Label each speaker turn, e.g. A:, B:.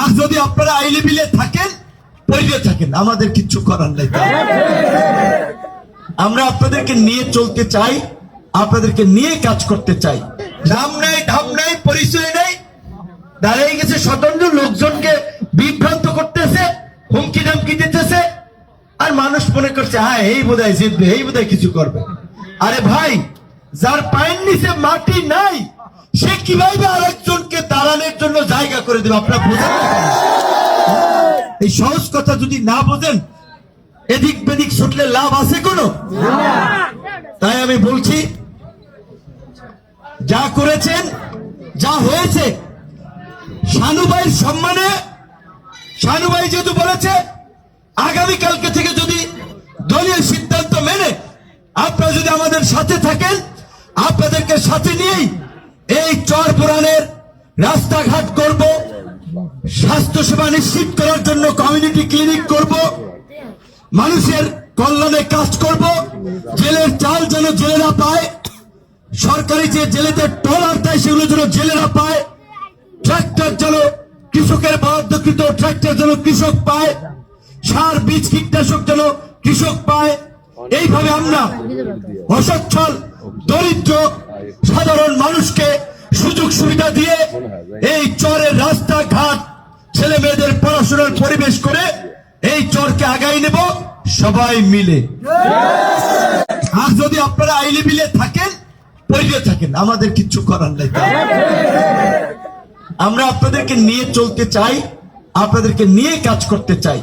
A: আর যদি আপনারা আই লেভেলে থাকেন পড়ে থাকেন, আমাদের কিচ্ছু করার নেই। আমরা আপনাদেরকে নিয়ে চলতে চাই, আপনাদেরকে নিয়ে কাজ করতে চাই। নাম নাই, ধাম নাই, পরিচয় নাই। দাঁড়িয়ে গেছে স্বতন্ত্র লোকজনকে বিভ্রান্ত করতেছে, হুমকি ধামকি দিতেছে। আর মানুষ মনে করছে হ্যাঁ এই বোধহয় জিতবে, এই বোধহয় কিছু করবে। আরে ভাই, যার পায়ের নিচে মাটি নাই সে কীভাবে আরেকজনকে দাঁড়ানোর জন্য জায়গা করে দেবে? আপনারা বোঝেন এই সহজ কথা যদি না বোঝেন, এদিক বেদিক ছুটলে লাভ আছে কোনো? তাই আমি বলছি, যা করেছেন, যা হয়েছে শানুবাইয়ের সম্মানে শানুবাই যেহেতু বলেছে, আগামীকালকে থেকে যদি দলীয় সিদ্ধান্ত মেনে আপনারা যদি আমাদের সাথে থাকেন, আপনাদেরকে সাথে নিয়েই এই চর পুরাণের রাস্তাঘাট করব স্বাস্থ্য সেবা নিশ্চিত করার জন্য কমিউনিটি ক্লিনিক করব, মানুষের কল্যাণে কাজ করব, জেলের চাল যেন জেলেরা পায়, সরকারি যে জেলেদের ট্রলার দেয় সেগুলো যেন জেলেরা পায় ট্রাক্টর যেন কৃষকের বরাদ্দকৃত ট্রাক্টর যেন কৃষক পায়, সার, বীজ, কীটনাশক যেন কৃষক পায়, এইভাবে আমরা অসচ্ছল, দরিদ্র, সাধারণ মানুষকে সুযোগ সুবিধা দিয়ে এই চরের রাস্তাঘাট ছেলে মেয়েদের পড়াশোনার পরিবেশ করে এই চরকে আগাই নেব সবাই মিলে। আর যদি আপনারা আই মিলে থাকেন পড়িয়ে থাকেন আমাদের কিচ্ছু করার নেই। আমরা আপনাদেরকে নিয়ে চলতে চাই আপনাদেরকে নিয়ে কাজ করতে চাই।